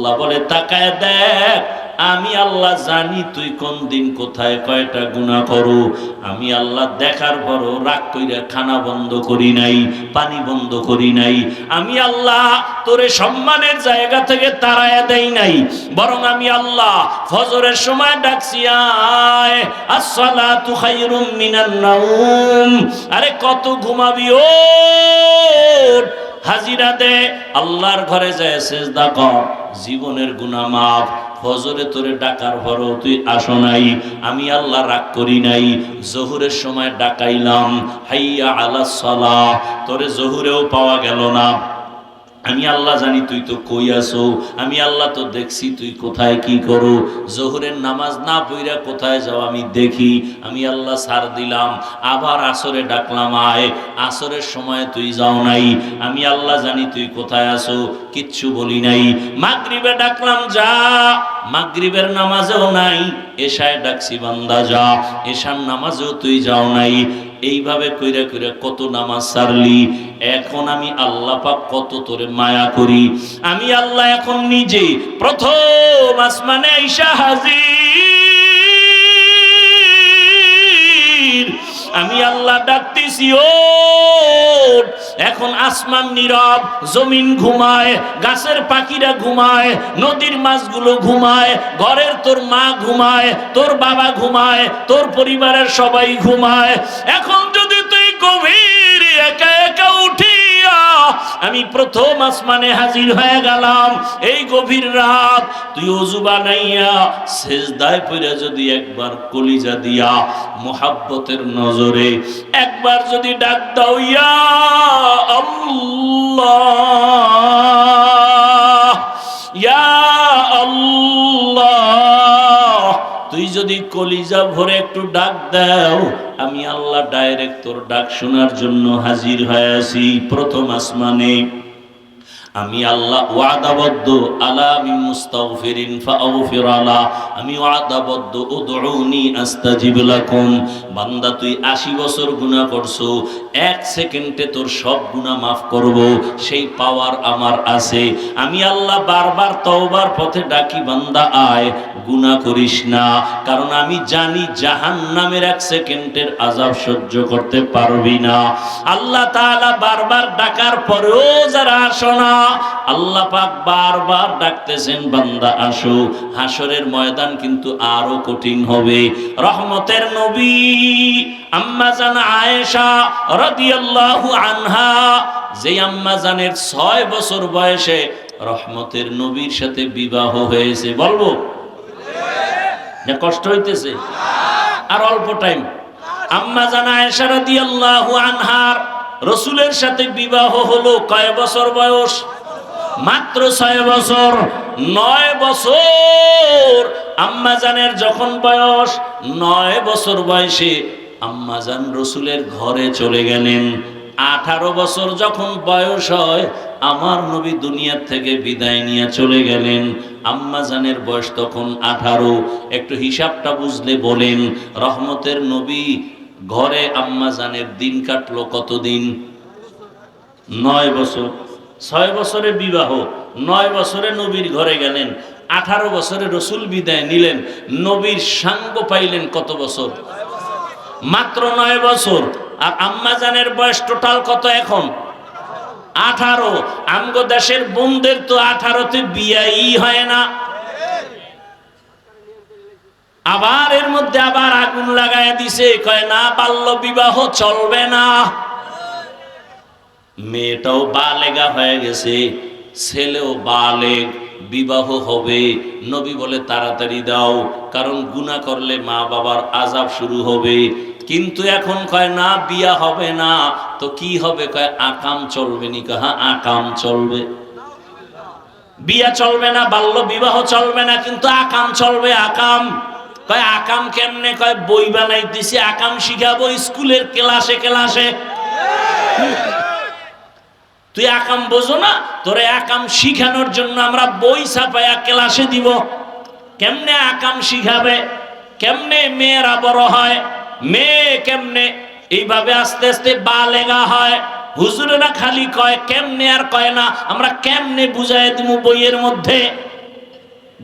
আল্লাহ বলে, তাকায় দেখ, আমি আল্লাহ জানি তুই কোন দিন কোথায় কয়টা গুণা করো। আমি আল্লাহ দেখার পরও রাগ কইরা খানা বন্ধ করি নাই, পানি বন্ধ করি নাই। আমি আল্লাহ তোরে সম্মানের জায়গা থেকে তাড়ায়া দেই নাই। বরং আমি আল্লাহ ফজরের সময় ডাকছি, আয়, আসসালাতু খায়রুম মিনান নাউম। আরে কত ঘুমাবি ও হাজিরা দে, আল্লাহর ঘরে যায় সেজদা কর। জীবনের গুনা মাফ। ফজরে তোরে ডাকার পরও তুই আসো নাই। আমি আল্লাহ রাগ করি নাই। জহুরের সময় ডাকাইলাম। হাইয়া আলা সালাহ। তোরে জহুরেও পাওয়া গেল না। আমি আল্লাহ জানি তুই তো কই আসো আমি আল্লাহ তো দেখছি তুই কোথায় কি করো। জোহরের নামাজ না পইরা কোথায় যাও আমি দেখি, আমি আল্লাহ সার দিলাম, আবার আসরে ডাকলাম, আয়, আসরের সময় তুই যাও নাই, আমি আল্লাহ জানি তুই কোথায় আসো কিচ্ছু বলি নাই। মাগরিবে ডাকলাম, যা, মাগরিবের নামাজেও নাই, এশায় ডাকছি, বান্দা, যা, এশার নামাজেও তুই যাও নাই। এইভাবে কইরা কইরা কত নামাজ সারলি, এখন আমি আল্লাহ পাক কত তোরে মায়া করি। আমি আল্লাহ এখন নিজে প্রথম আসমানে আইসা হাজির। আমি আল্লাহ ডাকতেছি, ও! এখন আসমান নীরব, জমিন ঘুমায়, গাছের পাখিরা ঘুমায়, নদীর মাছগুলো ঘুমায়, ঘরের তোর মা ঘুমায়, তোর বাবা ঘুমায়, তোর পরিবারের সবাই ঘুমায়। এখন যদি তুই গভীর একা একা উঠিয়া আমি প্রথম আসমানে হাজির হয়ে গেলাম। এই গভীর রাত তুই অজু বানাইয়া সেজদায় পড়ে যদি একবার কলিজা দিয়া মোহাব্বতের নজরে একবার যদি ডাক দাও, ইয়া আল্লাহ ইয়া আল্লাহ। যদি কলিজা ভরে একটু ডাক দাও, আমি আল্লাহ ডাইরেক্ট তোর ডাক শোনার জন্য হাজির হয়ে আছি। প্রথম আসমানে আমি আল্লাহ ওয়াদাবদ্ধ, আলা আমি মুস্তাগফিরিন ফাগফির আলা। আমি ওয়াদাবদ্ধ, উদউনি আস্তাজিব লাকুম। বান্দা, তুই 80 বছর গুনাহ করছ, এক সেকেন্ডে তোর সব গুনাহ মাফ করব, সেই পাওয়ার আমার আছে। আমি আল্লাহ বারবার তওবার পথে ডাকি, বান্দা, আয়, গুনাহ করিস না। কারণ আমি জানি জাহান্নামের এক সেকেন্ডের আযাব সহ্য করতে পারবি না। আল্লাহ তাআলা বারবার ডাকার পরেও যারা আসো না আল্লাহ পাক বারবার ডাকতেছেন, বান্দা, আসো। হাসরের ময়দান কিন্তু আরও কঠিন হবে। রহমতের নবী আম্মা জান আয়েশা রাদিয়াল্লাহু আনহা যে আম্মা জানের ছয় বছর বয়সে রহমতের নবীর সাথে বিবাহ হয়েছে। বলব? না, কষ্ট হইতেছে? আর অল্প টাইম আম্মা জানা আয়েশা রাদিয়াল্লাহু আনহার রসুলের সাথে বিবাহ হলো কয় বছর বয়স? মাত্র ছয় বছর। নয় বছর। আম্মাজানের যখন বয়স, নয় বছর বয়সে আম্মাজান রসুলের ঘরে চলে গেলেন। আঠারো বছর যখন বয়স হয়, আমার নবী দুনিয়ার থেকে বিদায় নিয়ে চলে গেলেন। আম্মাজানের বয়স তখন আঠারো। একটু হিসাবটা বুঝলে বলেন, রহমতের নবী ঘরে আম্মাজানের দিন কাটলো কতদিন? নয় বছর। ছয় বছরে বিবাহ, নয় বছরে নবীর ঘরে গেলেন, আঠারো বছরে রসুল বিদায় নিলেন, নবীর সাঙ্গ পাইলেন কত বছর? মাত্র নয় বছর। আর আম্মাজানের বয়স টোটাল কত এখন? আঠারো। আমগো দেশের বোনদের তো আঠারোতে বিয়াই হয় না। আবার এর মধ্যে আবার আগুন লাগায় দিছে, কয়, না, বাল্য বিবাহ চলবে না। মেয়েটাও বালেগা হয়ে গেছে, ছেলেও বালেগ, বিবাহ হবে। নবী বলে, তাড়াতাড়ি দাও, কারণ গুণা করলে মা বাবার আজাব শুরু হবে। কিন্তু এখন কয়, না, বিয়া হবে না। তো কি হবে? কয়, আকাম চলবে নি। কাহা আকাম চলবে। বিয়া চলবে না, বাল্য বিবাহ চলবে না, কিন্তু আকাম চলবে, আকাম। কয়, আকাম কেমনে কয়, বই বানাই দিছি আকাম শিখাবো স্কুলের ক্লাসে ক্লাসে। তুই আকাম বোঝো না? তোরে আকাম শিখানোর জন্য আমরা বই ছাপায়া ক্লাসে দিব। কেমনে আকাম শিখাবে? কেমনে মেয়েরা বড় হয়? মেয়ে কেমনে? এইভাবে আস্তে আস্তে বালেগা হয়। হুজুরেরা খালি কয়, কেমনে আর কয় না, আমরা কেমনে বুঝাই দিব বইয়ের মধ্যে?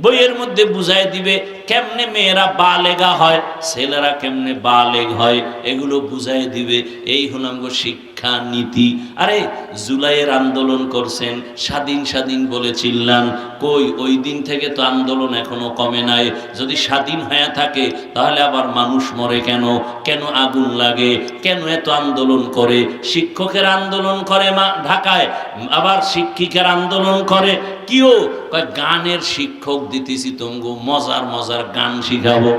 বইয়ের মধ্যে বুঝাই দিবে। কেমনে মেয়েরা বালেগা হয়, ছেলেরা কেমনে বালেগ হয়, এগুলো বুঝাই দিবে। এই হলাম গো শিক্ষা নীতি। আরে, জুলাইয়ের আন্দোলন করছেন, স্বাধীন স্বাধীন বলে চিল্লান। কই, ওই দিন থেকে তো আন্দোলন এখনও কমে নাই। যদি স্বাধীন হয়ে থাকে, তাহলে আবার মানুষ মরে কেন? কেন আগুন লাগে? কেন এত আন্দোলন করে? শিক্ষকের আন্দোলন করে মা ঢাকায়, আবার শিক্ষিকার আন্দোলন করে। কিও? গানের শিক্ষক দিতেছি তঙ্গু মজার মজার গান শিখাবো।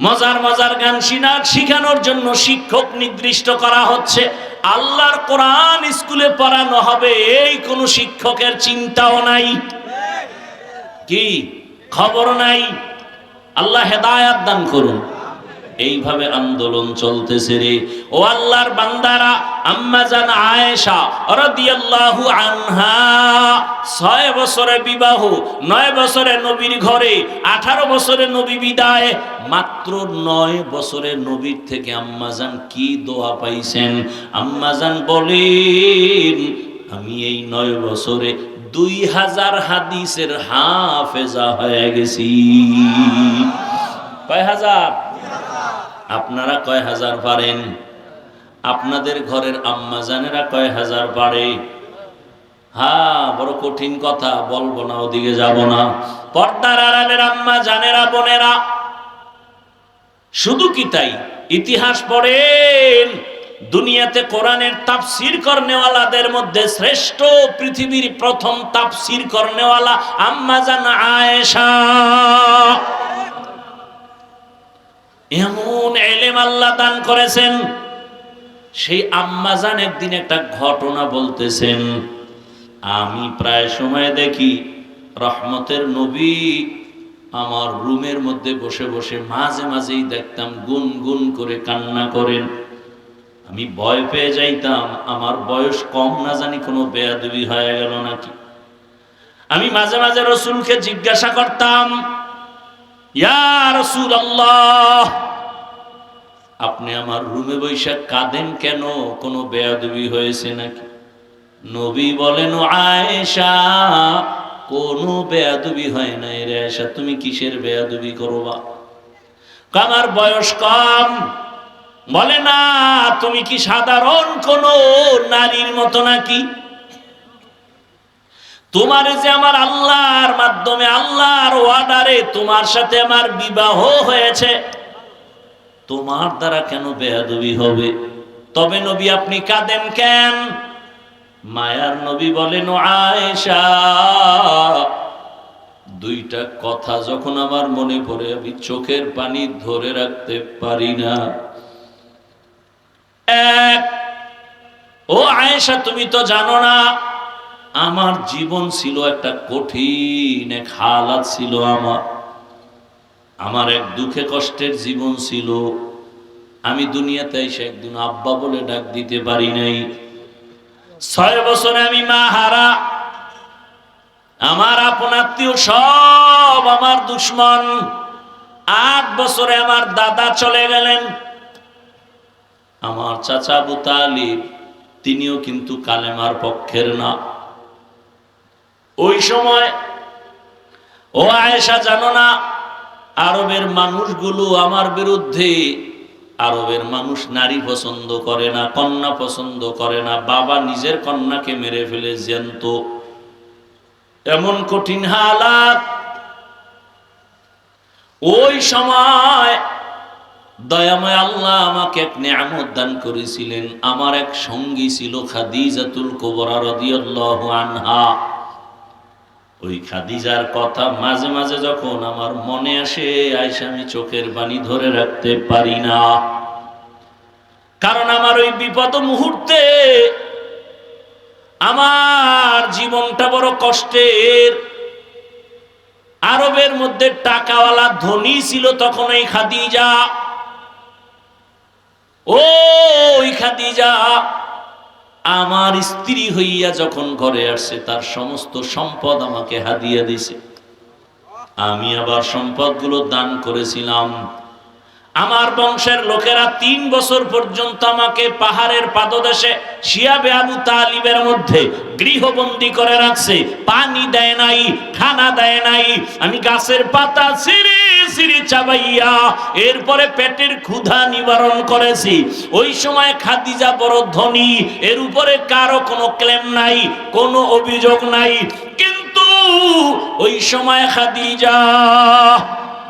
মজার মজার গান শিনা শিখানোর জন্য শিক্ষক নির্দিষ্ট করা হচ্ছে। আল্লাহর কোরআন স্কুলে পড়ানো হবে, এই কোন শিক্ষকের চিন্তাও নাই। কি? খবর নাই? আল্লাহ হেদায়াত দান করুন। এইভাবে আন্দোলন চলতেছে রে। ও আল্লাহর বান্দারা, আম্মা জান আয়েশা রাদিয়াল্লাহু আনহা, ছয় বছরে বিবাহ, নয় বছরে নবীর ঘরে, আঠারো বছরে নবী বিদায়, মাত্র নয় বছরে নবীর থেকে আম্মাজান কি দোয়া পাইছেন? আম্মাজান বলেন, আমি এই নয় বছরে দুই হাজার হাদিসের হাফেজা হয়ে গেছি। কয় হাজার? আপনারা কয় হাজার পারেন? আপনাদের ঘরের আম্মা জানেরা কয় হাজার পারে? হ্যাঁ বড় কঠিন কথা, বলব না, ওদিকে যাব না। পর্দার আড়ালের আম্মা জানেরা, বোনেরা, শুধু কি তাই? ইতিহাস পড়েন, দুনিয়াতে কোরআনের তাফসির করনেওয়ালাদের মধ্যে শ্রেষ্ঠ পৃথিবীর প্রথম তাফসির করনেওয়ালা আম্মা জান আয়েশা। এলেম আল্লাহ দান করেছেন। সেই আম্মাজান একদিন একটা ঘটনা বলতেছেন। আমি প্রায় সময় দেখি রহমতের নবী আমার রুমের মধ্যে বসে বসে মাঝে মাঝেই দেখতাম গুন গুন করে কান্না করেন। আমি ভয় পেয়ে যাইতাম, আমার বয়স কম না জানি কোনো বেয়াদবি হয়ে গেল নাকি। আমি মাঝে মাঝে রসুলকে জিজ্ঞাসা করতাম, ইয়া রসুল আল্লাহ আপনি আমার রুমে বৈশাখ কাঁদেন কেন? কোনো বেয়াদবি হয়েছে নাকি? নবী বলেন আয়েশা, কোনো বেয়াদবি হয় নাই রে আয়েশা, তুমি কিসের বেয়াদবি করবা? আমার বয়স কম। বলে, না, তুমি কি সাধারণ কোন নারীর মতো নাকি? তোমার যে আমার আল্লাহর মাধ্যমে, আল্লাহর ওয়ার্ডারে তোমার সাথে আমার বিবাহ হয়েছে। তোমার দ্বারা কেন বেয়াদবি হবে? তবে নবী আপনি কাঁদেন কেন? মায়ার নবী বলেন আয়েশা, দুইটা কথা যখন আমার মনে পড়ে, আমি চোখের পানি ধরে রাখতে পারি না। এক, ও আয়েশা, তুমি তো জানো না, আমার জীবন ছিল একটা কঠিন এক হালাত ছিল আমার। আমার এক দুঃখে কষ্টের জীবন ছিল। আমি দুনিয়াতে এসে একদিন আব্বা বলে ডাক দিতে পারি নাই। ছয় বছরে আমি মা হারা। আমার আপন আত্মীয় সব আমার দুশ্মন। আট বছরে আমার দাদা চলে গেলেন। আমার চাচা আবু তিনিও কিন্তু কালেমার পক্ষের না। ওই সময় ও আয়েশা জানো না আরবের মানুষগুলো আমার বিরুদ্ধে, আরবের মানুষ নারী পছন্দ করে না, কন্যা পছন্দ করে না, বাবা নিজের কন্যাকে মেরে ফেলে জ্যান্ত। এমন কঠিন হালাত। ওই সময় দয়াময় আল্লাহ আমাকে এক নিয়ামত দান করেছিলেন। আমার এক সঙ্গী ছিল খাদিজাতুল কুবরা রাদিয়াল্লাহু আনহা। ওই খাদিজার কথা মাঝে মাঝে যখন আমার মনে আসে আইসা আমি চোখের বাণী ধরে রাখতে পারি না। কারণ আমার ওই বিপদ মুহূর্তে আমার জীবনটা বড় কষ্টের। আরবের মধ্যে টাকাওয়ালা ধনী ছিল তখন এই খাদিজা। ওই খাদিজা আমার স্ত্রী হইয়া যখন ঘরে আসছে, তার সমস্ত সম্পদ আমাকে হাদিয়া দিছে। আমি আবার সম্পদগুলো দান করেছিলাম। আমার বংশের লোকেরা তিন বছর পর্যন্ত আমাকে পাহাড়ের পাদদেশে শিয়াবে আবু তালিবের মধ্যে গৃহবন্দী করে রাখছে। পানি দেয় নাই, খানা দেয় নাই। আমি গাছের পাতা ছিঁড়ে ছিঁড়ে চাবাইয়া এরপরে পেটের ক্ষুধা নিবারণ করেছি। ওই সময় খাদিজা বড় ধনী, এর উপরে কারও কোনো ক্লেম নাই, কোনো অভিযোগ নাই। কিন্তু ওই সময় খাদিজা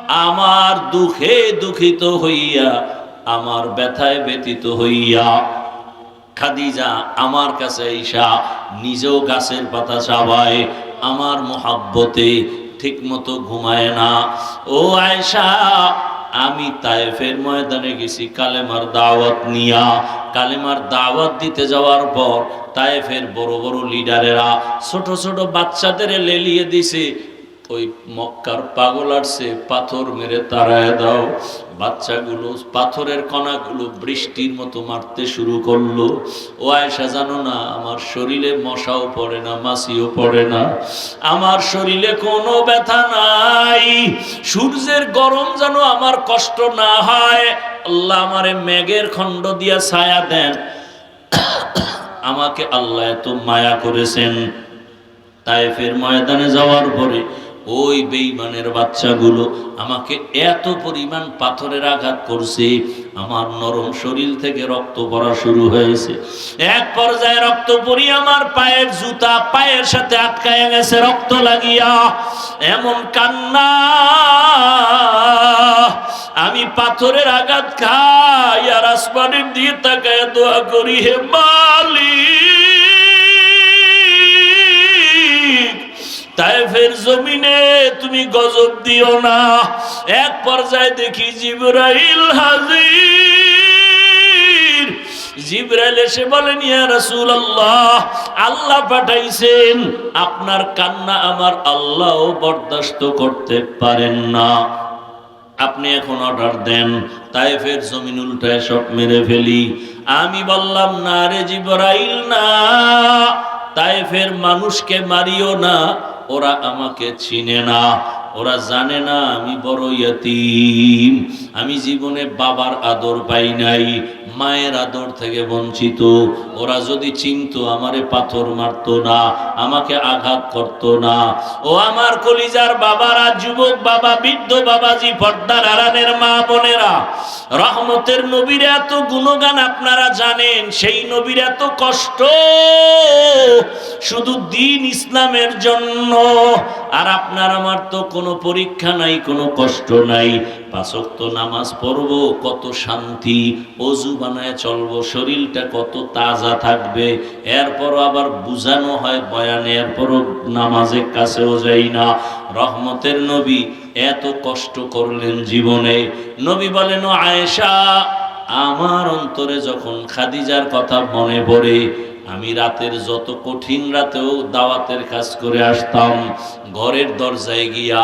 আমার দুঃখে দুঃখিত হইয়া, আমার ব্যথায় ব্যতীত হইয়া। খাদিজা আমার কাছে ঈশা নিজেও গাছের পাতা চাবায়, আমার মোহাব্বতে ঠিক মতো ঘুমায় না। ও আয়সা আমি তায়েফের ময়দানে গেছি কালেমার দাওয়াত নিয়া। কালেমার দাওয়াত দিতে যাওয়ার পর তায়েফের বড় বড় লিডারেরা ছোট ছোট বাচ্চাদের লেলিয়ে দিছে ওই মক্কার পাগল আসছে পাথর মেরে তাড়ায় দাও। বাচ্চাগুলো পাথরের কণাগুলো বৃষ্টির মতো মারতে শুরু করল। ও আয়সা জানো না, আমার শরীরে মশাও পড়ে না, মাছিও পড়ে না। আমার শরীরে কোনো ব্যথা নাই। সূর্যের গরম যেন আমার কষ্ট না হয়। আল্লাহ আমারে মেঘের খণ্ড দিয়া ছায়া দেন। আমাকে আল্লাহ এত মায়া করেছেন। তাইফের ময়দানে যাওয়ার পরে ওই বেইমানের বাচ্চাগুলো আমাকে এত পরিমাণ পাথরের আঘাত করছে, আমার নরম শরীর থেকে রক্ত পড়া শুরু হয়েছে। এক পর্যায়ে রক্ত পরি আমার পায়ের জুতা পায়ের সাথে আটকায় গেছে, রক্ত লাগিয়া এমন কান্না, আমি পাথরের আঘাত খাই আর আসমানের দিয়ে তাকায় দোয়া করি, হে মালিক। তাইফের জমিনে তুমি গজব দিও না। এক পর্যায়ে দেখি জিবরাইল হাজির। জিবরাইল এসে বলেন, ইয়া রাসূলুল্লাহ, আল্লাহ পাঠাইছেন। আপনার কান্না আমার আল্লাহ বরদাস্ত করতে পারেন না। আপনি এখন অর্ডার দেন। তাইফের জমিন উল্টায় সব মেরে ফেলি। আমি বললাম, না রে জিবরাইল, না। তাইফের মানুষকে মারিও না ওরা আমাকে চিনে না। ওরা জানে না আমি বড় ইয়তিম। আমি জীবনে বাবার আদর পাই নাই, মায়ের আদর থেকে বঞ্চিত। ওরা যদি চিনতো, আমারে পাথর মারতো না, আমাকে আঘাত করতো না। ও আমার কলিজার বাবারা, যুবক বাবা, বৃদ্ধ বাবাজি পর্দার আরানের মা বোনেরা, রহমতের নবীর এত গুণগান আপনারা জানেন, সেই নবীর এত কষ্ট। শুধু দিন ইসলামের জন্য। আর আপনার আমার তো কোনো পরীক্ষা নাই, কোনো কষ্ট নাই। পাঁচক্ত নামাজ পড়ব, কত শান্তি, অজু বানায় চলবো, শরীরটা কত তাজা থাকবে। এরপর আবার বুঝানো হয় বয়ানে, এরপরও নামাজের কাছেও যাই না। রহমতের নবী এত কষ্ট করলেন জীবনে। নবী বলেন আয়েশা, আমার অন্তরে যখন খাদিজার কথা মনে পড়ে আমি রাতের যত কঠিন রাতেও দাওয়াতের কাজ করে আসতাম, ঘরের দরজায় গিয়া,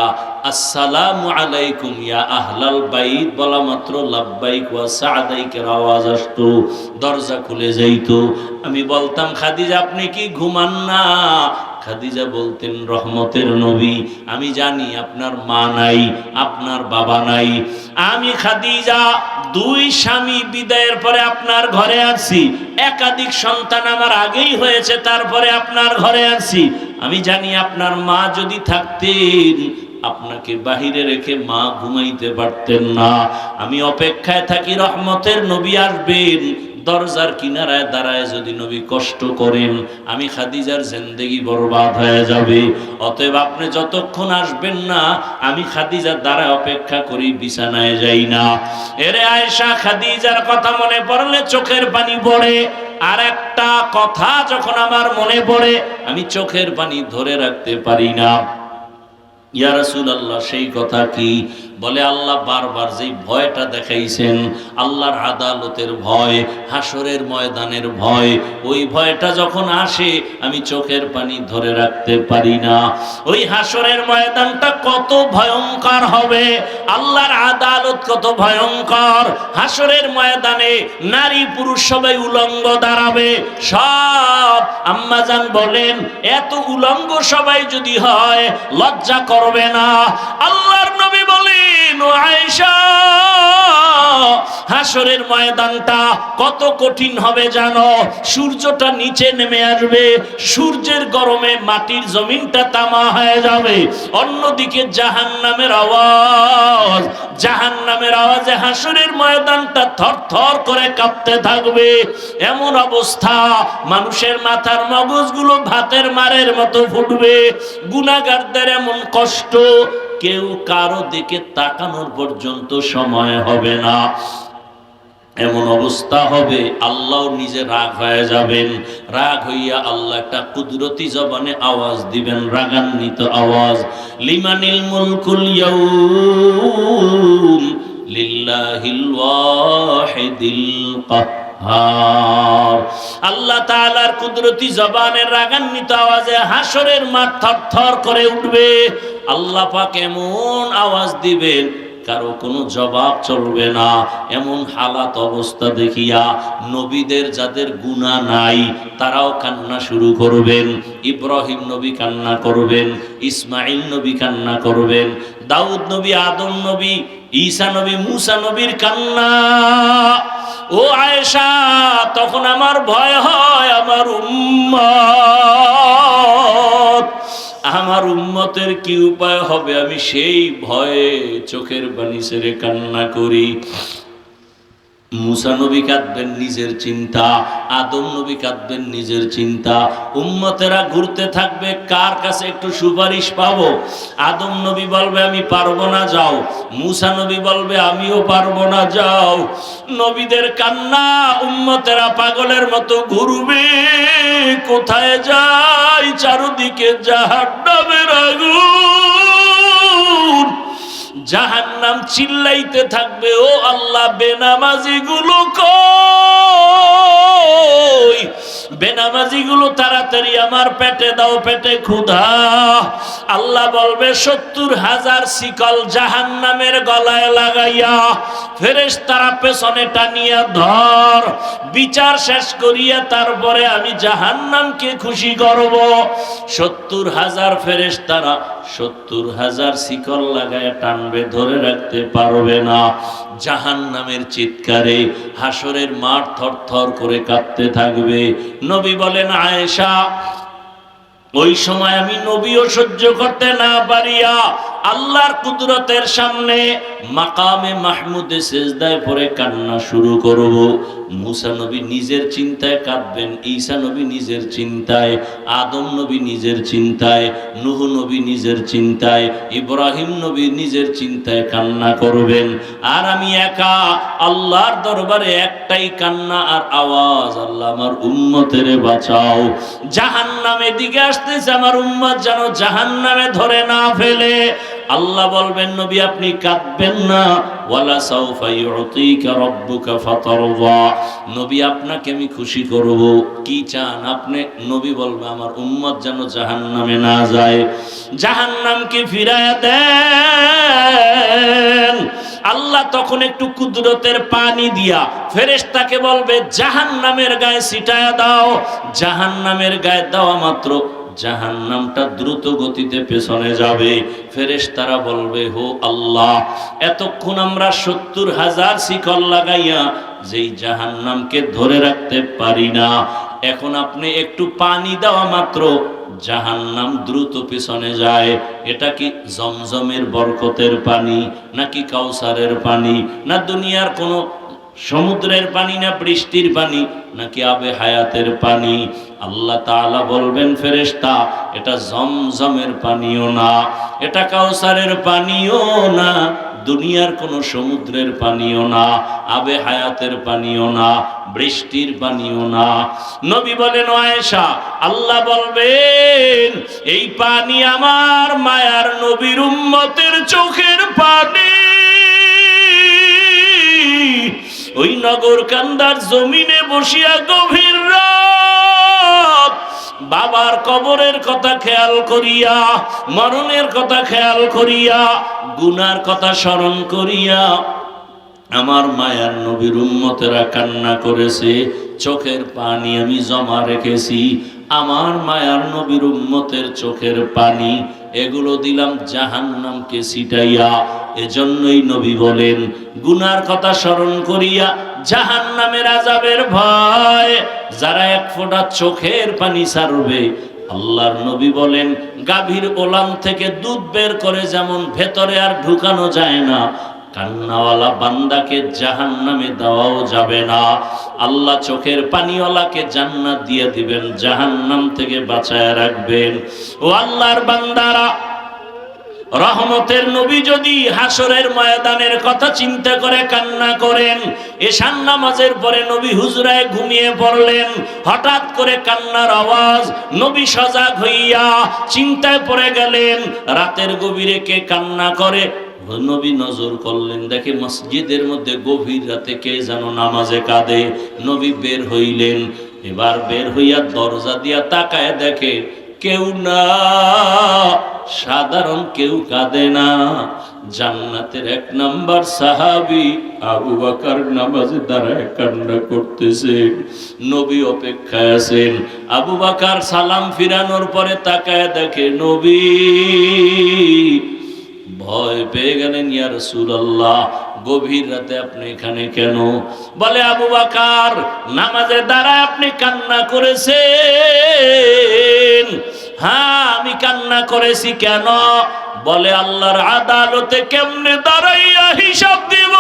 আসসালামু আলাইকুম ইয়া আহলাল বাইত বলা মাত্র লাব্বাইক ওয়া সাদাইকের আওয়াজ আসতো, দরজা খুলে যাইতো। আমি বলতাম, খাদিজা, আপনি কি ঘুমান না? খাদিজা বলতেন, রহমতের নবী, আমি জানি আপনার মা নাই, আপনার বাবা নাই। আমি খাদিজা, দুই স্বামী বিদায়ের পরে আপনার ঘরে আছি একাধিক সন্তান আমার আগেই হয়েছে, তারপরে আপনার ঘরে আছি আমি জানি আপনার মা যদি থাকতেন, আপনাকে বাহিরে রেখে মা ঘুমাইতে পারতেন না। আমি অপেক্ষায় থাকি, রহমতের নবী আসবেন দরজার কিনারায় দাঁড়ায় যদি নবী কষ্ট করেন, আমি খাদিজার জিন্দেগি বরবাদ হয়ে যাবে। অতএব আপনি যতক্ষণ আসবেন না, আমি খাদিজার দ্বারায় অপেক্ষা করি, বিছানায় যাই না। এরে আয়েশা, খাদিজার কথা মনে পড়লে চোখের পানি পড়ে। আর একটা কথা যখন আমার মনে পড়ে, আমি চোখের পানি ধরে রাখতে পারি না। ইয়া রাসূলুল্লাহ, সেই কথা কি? বলে আল্লাহ বারবার যেই ভয়টা দেখাইছেন, আল্লাহর আদালতের ভয় হাসরের ময়দানের ভয়, ওই ভয়টা যখন আসে, আমি চোখের পানি ধরে রাখতে পারি না। ওই হাসরের ময়দানটা কত ভয়ঙ্কর হবে! আল্লাহর আদালত কত ভয়ঙ্কর! হাসরের ময়দানে নারী পুরুষ সবাই উলঙ্গ দাঁড়াবে। সব আম্মাজান বলেন, এত উলঙ্গ সবাই যদি হয়, লজ্জা করবে না। আল্লাহর নবী বলেন আয়েশা, হাসরের ময়দানটা কত কঠিন হবে জানো? সূর্যটা নিচে নেমে আসবে, সূর্যের গরমে মাটির জমিনটা তামা হয়ে যাবে। অন্যদিকে জাহান নামের আওয়াজ জাহান নামের আওয়াজে হাসরের ময়দানটা থর থর করে কাঁপতে থাকবে। এমন অবস্থা, মানুষের মাথার মগজগুলো ভাতের মারের মতো ফুটবে। গুনাগারদের এমন কষ্ট কেউ কারও দিকে তাকানোর পর্যন্ত সময় হবে না। এমন অবস্থা হবে, আল্লাহ নিজে রাগ হয়ে যাবেন। রাগ হইয়া আল্লাহ একটা কুদরতি জবানে আওয়াজ দিবেন, রাগান্বিত আওয়াজ। লিমানিল মুলকুল ইয়াউম লিল্লাহিল ওয়াহিদিল কাহ্হার আল্লাহ তাআলার কুদরতি জবানের রাগান্বিত আওয়াজে হাসরের মাঠ থরথর করে উঠবে। আল্লাহ পাক এমন আওয়াজ দিবেন, কারও কোনো জবাব চলবে না। এমন হালাত অবস্থা দেখিয়া নবীদের যাদের গুণা নাই, তারাও কান্না শুরু করবেন। ইব্রাহিম নবী কান্না করবেন ইসমাইল নবী কান্না করবেন, দাউদ নবী, আদম নবী ঈসা নবী, মুসা নবীর কান্না। ও আয়েশা, তখন আমার ভয় হয় আমার উম্মত। আমার উম্মতের কি উপায় হবে? আমি সেই ভয়ে চোখের বাণী কান্না করি। মুসা নবী কাঁদবেন নিজের চিন্তা, আদম নবী কাঁদবেন নিজের চিন্তা। উম্মতেরা ঘুরতে থাকবে, কার কাছে একটু সুপারিশ পাবো? আদম নবী বলবে, আমি পারব না, যাও। মুসা নবী বলবে, আমিও পারব না, যাও। নবীদের কান্না উম্মতেরা পাগলের মতো ঘুরবে। কোথায় যাই চারদিকে জাহান্নামের আগুন? জাহান্নাম চিল্লাইতে থাকবে, ও আল্লাহ বেনামাজি গুলো বেনামাজি গুলো তাড়াতাড়ি আমার পেটে দাও, পেটে ক্ষুধা। আল্লাহ বলবে, সত্তর হাজার শিকল জাহান্নামের গলায় লাগাইয়া ফেরেশ তারা পেছনে টানিয়া ধর। বিচার শেষ করিয়া তারপরে আমি জাহান্নামকে খুশি করব। সত্তর হাজার ফেরেশ তারা সত্তর হাজার শিকল লাগায় টানবে, ধরে রাখতে পারবে না। জাহান নামের চিৎকারে, হাসরের মাঠ থর করে কাঁপতে থাকবে। নবী বলেন, আয়েশা, ওই সময় আমি নবীও সহ্য করতে না পারিয়া আল্লাহর কুদরতের সামনে মাকামে মাহমুদে সেজদায় পরে কান্না শুরু করব। মুসা নবী নিজের চিন্তায় কাঁদবেন, ঈসা নবী নিজের চিন্তায়, আদম নবী নিজের চিন্তায়, নুহ নবী নিজের চিন্তায়, ইব্রাহিম নবী নিজের চিন্তায় কান্না করবেন। আর আমি একা আল্লাহর দরবারে একটাই কান্না আর আওয়াজ, আল্লাহ আমার উম্মতেরে বাঁচাও। জাহান্নামে দিকে আসতেছে, আমার উম্মত যেন জাহান্নামে ধরে না ফেলে। আল্লাহ বলবেন, নবী, আপনি কাঁদবেন না। ওয়ালা সাউফা ইউতিকা রাব্বুকা ফাতারদা। নবী, আপনাকে আমি খুশি করব। কি চান? আপনি, নবী বলবে, আমার উম্মত যেন জাহান্নামে না যায়। জাহান্নামকে ফিরায় দেন। আল্লাহ তখন একটু কুদরতের পানি দিয়া ফেরেশতাকে বলবে, জাহান্নামের গায়ে ছিটায়া দাও। জাহান্নামের গায়ে দেওয়া মাত্র জাহান্নামটা দ্রুত গতিতে পেছনে যাবে। ফেরেশ তারা বলবে হো আল্লাহ, এতক্ষণ আমরা সত্তর হাজার শিকল লাগাইয়া যেই জাহান্নামকে ধরে রাখতে পারি না, এখন আপনি একটু পানি দেওয়া মাত্র জাহান্নাম দ্রুত পেছনে যায়। এটা কি জমজমের বরকতের পানি, নাকি কাউসারের পানি, না দুনিয়ার কোনো সমুদ্রের পানি, না বৃষ্টির পানি, নাকি আবে হায়াতের পানি? আল্লাহ তাআলা বলবেন, ফেরেশতা, এটা জমজমের পানিও না, এটা কাউসারের পানিও না, দুনিয়ার কোনো সমুদ্রের পানিও না, আবে হায়াতের পানিও না, বৃষ্টির পানিও না। নবী বলেন আয়েশা, আল্লাহ বলবেন, এই পানি আমার মায়ার নবীর উম্মতের চোখের পানি। ওই নগর কান্দার জমিনে বসিয়া গভীর রাত বাবার কবরের কথা খেয়াল করিয়া, মরণের কথা খেয়াল করিয়া, গুনার কথা স্মরণ করিয়া আমার মায়ার নবীর উম্মতেরা কান্না করেছে, চোখের পানি আমি জমা রেখেছি। আমার মায়ার নবীর উম্মতের চোখের পানি, এগুলো দিলাম জাহান্নামকে সিটাইয়া এজন্যই নবী বলেন, গুনার কথা স্মরণ করিয়া জাহান জাহান্নামের আজাবের ভয়, যারা এক ফোঁটা চোখের পানি ছাড়বে। আল্লাহর নবী বলেন, গাভীর ওলান থেকে দুধ বের করে যেমন ভেতরে আর ঢুকানো যায় না কান্নাওয়ালা বান্দাকে জাহান নামে দেওয়াও যাবে না। আল্লাহ চোখের পানিওয়ালাকে জান্নাত দিয়ে দিবেন জাহান নাম থেকে বাঁচায় রাখবেন। ও আল্লাহর বান্দারা, রহমতের নবী যদি হাসরের ময়দানের কথা চিন্তা করে কান্না করেন এশান নামাজের পরে নবী হুজরায় ঘুমিয়ে পড়লেন, হঠাৎ করে কান্নার আওয়াজ নবী সজাগ হইয়া চিন্তায় পড়ে গেলেন, রাতের গভীরে কে কান্না করে? নবী নজর করলেন, দেখে মসজিদের মধ্যে গভীর রাতে কে যেন নামাজে কাঁদে। নবী বের হইলেন, এবার বের হইয়া দরজা দিয়া তাকায় দেখে কেউ না, সাধারণ কেউ কাঁদে না। জান্নাতের এক নাম্বার সাহাবি আবু বাকার নামাজে দাঁড়ায় কান্না করতেছে। নবী অপেক্ষায় আছেন, আবু বাকার সালাম ফিরানোর পরে তাকায় দেখে, নবী ভয় পেয়ে গেলেন, ইয়া রাসূলুল্লাহ, গভীর রাতে আপনি এখানে কেন? বলে, আবু বাকার, নামাজে দ্বারা আপনি কান্না করেছেন। হ্যাঁ আমি কান্না করেছি কেন? বলে, আল্লাহর আদালতে কেমনে দাঁড়াইয়া হিসাব দিব?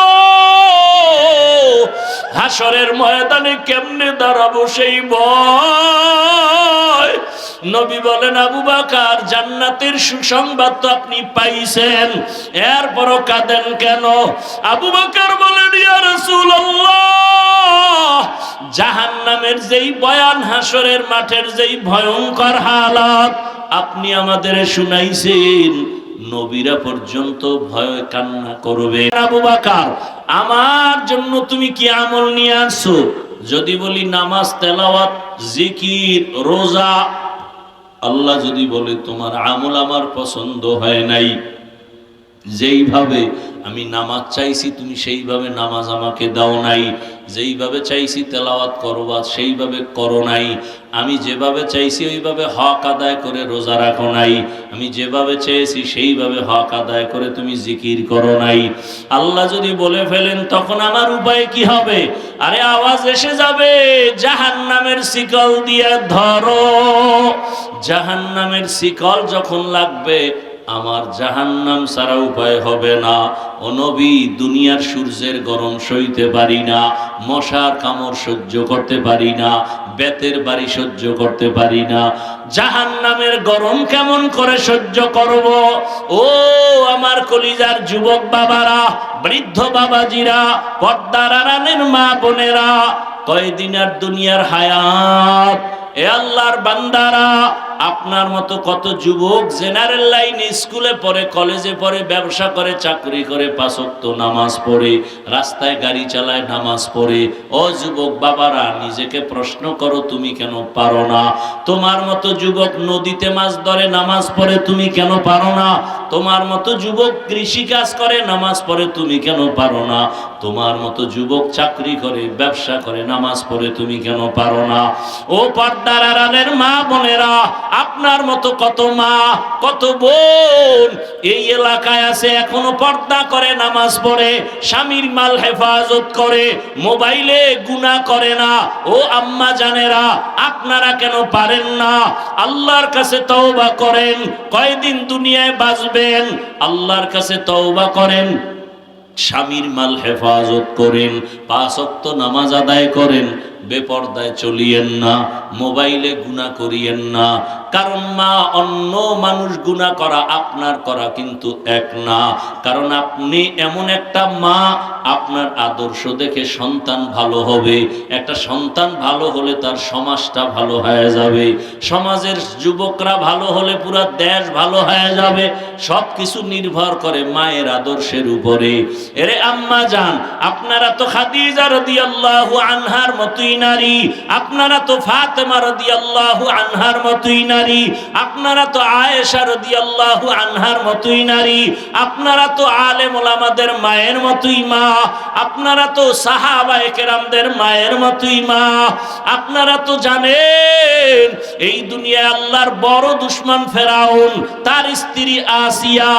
হাসরের ময়দানে কেমনে দাঁড়াবো সেই ভয়? নবী বলেন, আবু বাকার, জান্নাতের সুসংবাদ তো আপনি পাইছেন। এরপরও কাঁদেন কেন? আবু বাকার বলেন, ইয়া রাসূলুল্লাহ, জাহান্নামের যেই বয়ান হাসরের মাঠের যেই ভয়ঙ্কর হালাত আপনি আমাদের শুনাইছেন, নবীরা পর্যন্ত ভয় কান্না করবে। আবু বাকার, আমার জন্য তুমি কি আমল নিয়ে আসছো? যদি বলি, নামাজ, তেলাওয়াত, জিকির, রোজা আল্লাহ যদি বলে, তোমার আমল আমার পছন্দ হয় নাই, যেইভাবে আমি নামাজ চাইছি, তুমি সেইভাবে নামাজ আমাকে দাও নাই। যেইভাবে চাইছি তেলাওয়াত করবা সেইভাবে করো নাই। আমি যেভাবে চাইছি ওইভাবে হক আদায় করে রোজা রাখো নাই। আমি যেভাবে চেয়েছি সেইভাবে হক আদায় করে তুমি জিকির করো নাই। আল্লাহ যদি বলে ফেলেন, তখন আমার উপায় কি হবে? আরে আওয়াজ এসে যাবে জাহান নামের শিকল দিয়ে ধরো। জাহান নামের শিকল যখন লাগবে আমার জাহান্নাম সারা উপায় হবে না। ও নবী, দুনিয়ার সূর্যের গরম সইতে পারি না, মশার কামড় সহ্য করতে পারি না, বেতের বাড়ি সহ্য করতে পারি না। জাহান্নামের গরম কেমন করে সহ্য করব? ও আমার কলিজার যুবক বাবারা, বৃদ্ধ বাবাজিরা, পর্দার আড়ালের মা বোনেরা, কয়দিন আর দুনিয়ার হায়াত এ আল্লাহর বান্দারা, আপনার মতো কত যুবক জেনারেল লাইনে স্কুলে পড়ে, কলেজে পড়ে, ব্যবসা করে, চাকরি করে পাঁচক্ত নামাজ পড়ে, রাস্তায় গাড়ি চালায়, নামাজ পড়ে। ও যুবক বাবারা, নিজেকে প্রশ্ন করো, তুমি কেন পারো না? তোমার মতো যুবক নদীতে মাছ ধরে, নামাজ পড়ে, তুমি কেন পারো না? তোমার মতো যুবক কৃষি কাজ করে, নামাজ পড়ে, তুমি কেন পারো না? তোমার মতো যুবক চাকরি করে, ব্যবসা করে, নামাজ পড়ে তুমি কেন পারো না? ও পর্দার আড়ালের মা বোনেরা, আপনার মতো কত মা, কত বোন এই এলাকায় আছে, এখনও পর্দা করে, নামাজ পড়ে, স্বামীর মাল হেফাজত করে, মোবাইলে গুণা করে না। ও আম্মা জানেরা, আপনারা কেন পারেন না? আল্লাহর কাছে তওবা করেন, কয়দিন দুনিয়ায় বাঁচবেন? আল্লাহর কাছে তওবা করেন স্বামীর মাল হেফাজত করেন, পাঁচ অক্ত নামাজ আদায় করেন, বেপর্দায় চলিয়েন না, মোবাইলে গুণা করিয়েন না কারণ মা অন্য মানুষ গুণা করা আপনার করা কিন্তু এক না। কারণ আপনি এমন একটা মা, আপনার আদর্শ দেখে সন্তান ভালো হবে। একটা সন্তান ভালো হলে তার সমাজটা ভালো হয়ে যাবে। সমাজের যুবকরা ভালো হলে পুরো দেশ ভালো হয়ে যাবে। সব কিছু নির্ভর করে মায়ের আদর্শের উপরে। এরে আম্মা যান আপনারা তো খাদিজা রাদিয়াল্লাহু আনহার মতোই নারী। আপনারা তো ফাতেমা রাদিয়াল্লাহু আনহার মতোই নারী নারী, আপনারা তো আয়েশা রাদিয়াল্লাহু আনহার মতোই নারী, আপনারা তো আলেম ওলামাদের মায়ের মতোই মা, আপনারা তো সাহাবায়ে কেরামদের মায়ের মতোই মা, আপনারা তো জানেন এই দুনিয়ায় আল্লাহর বড় দুশ্মন ফেরাউন, তার স্ত্রী আসিয়া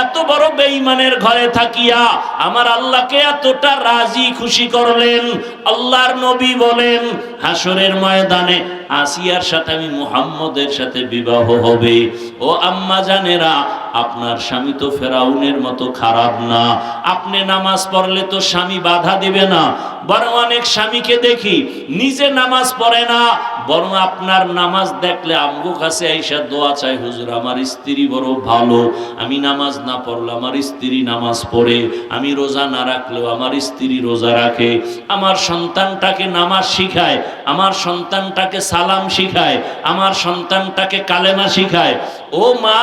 এত বড় বেঈমানের ঘরে থাকিয়া আমার আল্লাহকে এতটা রাজি খুশি করলেন। আল্লাহর নবী বলেন হাসরের ময়দানে আসিয়ার সাথে আমি মুহাম্মদের সাথে বিবাহ হবে। ও আম্মা জানেরা, আপনার স্বামী তো ফেরাউনের মতো খারাপ না। আপনি নামাজ পড়লে তো স্বামী বাধা দিবে না। বরং অনেক স্বামীকে দেখি নিজে নামাজ পড়ে না। বরং আপনার নামাজ দেখলে আমগো কাছে আইসা দোয়া চাই হুজুর, আমার স্ত্রী বড় ভালো। আমি নামাজ না পড়লে আমার স্ত্রী নামাজ পড়ে। আমি রোজা না রাখলেও আমার স্ত্রী রোজা রাখে। আমার সন্তানটাকে নামাজ শিখায়, আমার সন্তানটাকে সালাম শিখায়, আমার সন্তানটাকে কালেমা শিখায়। ও মা,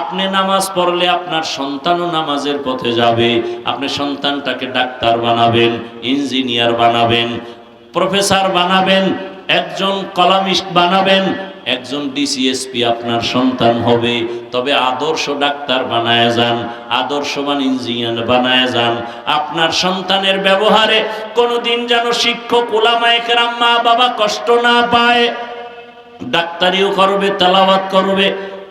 আপনি নামাজ পড়লে আপনার সন্তানও নামাজের পথে যাবে। আপনি সন্তানটাকে ডাক্তার বানাবেন, ইঞ্জিনিয়ার বানাবেন, প্রফেসর বানাবেন, একজন কলামিস্ট বানাবেন একজন ডিসিএসপি আপনার সন্তান হবে, তবে আদর্শ ডাক্তার বানায় যান, আদর্শবান ইঞ্জিনিয়ার বানায় যান। আপনার সন্তানের ব্যবহারে কোনোদিন যেন শিক্ষক ওলামায়ে কেরাম মা বাবা কষ্ট না পায়। ডাক্তারিও করবে, তেলাওয়াত করবে,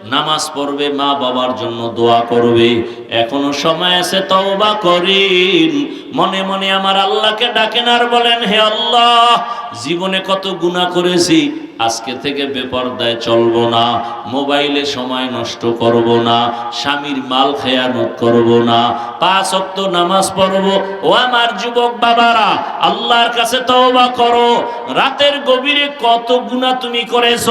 নামাজ পড়বে মা বাবার জন্য দোয়া করবে। এখনও সময় আছে, তওবা করিন। মনে মনে আমার আল্লাহকে ডাকেন আর বলেন, হে আল্লাহ, জীবনে কত গুনাহ করেছি আজকে থেকে বেপরদায় চলবো না, মোবাইলে সময় নষ্ট করব না, স্বামীর মাল খেয়ানত করব না, পাঁচ অক্ত নামাজ পড়ব। ও আমার যুবক বাবারা, আল্লাহর কাছে তওবা করো। রাতের গভীরে কত গুনাহ তুমি করেছ?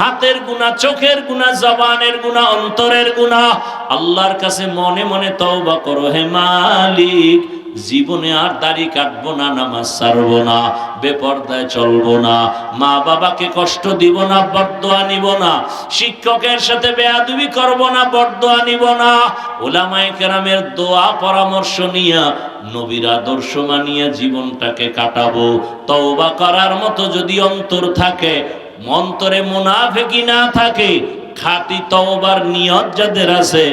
হাতের গুনাহ, চোখের গুনাহ, জবানের গুনাহ, অন্তরের গুনাহ। আল্লাহর কাছে মনে মনে তওবা করো, হে মালিক জীবনে আর দাড়ি কাটবো না, নামাজ ছাড়বো না, বেপর্দায় চলবো না, মা বাবাকে কষ্ট দিব না বরদোয়া নিব না, শিক্ষকের সাথে বেয়াদুবি করব না বরদোয়া নিব না। ওলামায়ে কেরামের দোয়া, পরামর্শ নিয়ে, নবীর আদর্শ মানিয়া জীবনটাকে কাটাবো। তওবা করার মতো যদি অন্তর থাকে মন্তরে মুনাফেকি না থাকে, খাঁটি তওবার নিয়ত যাদের আছে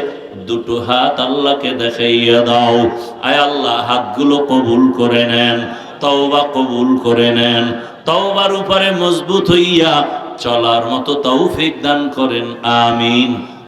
দুটো হাত আল্লাহকে দেখাইয়া দাও। আয় আল্লাহ, হাতগুলো কবুল করে নেন, তওবা কবুল করে নেন। তওবার উপরে মজবুত হইয়া চলার মতো তৌফিক দান করেন, আমিন।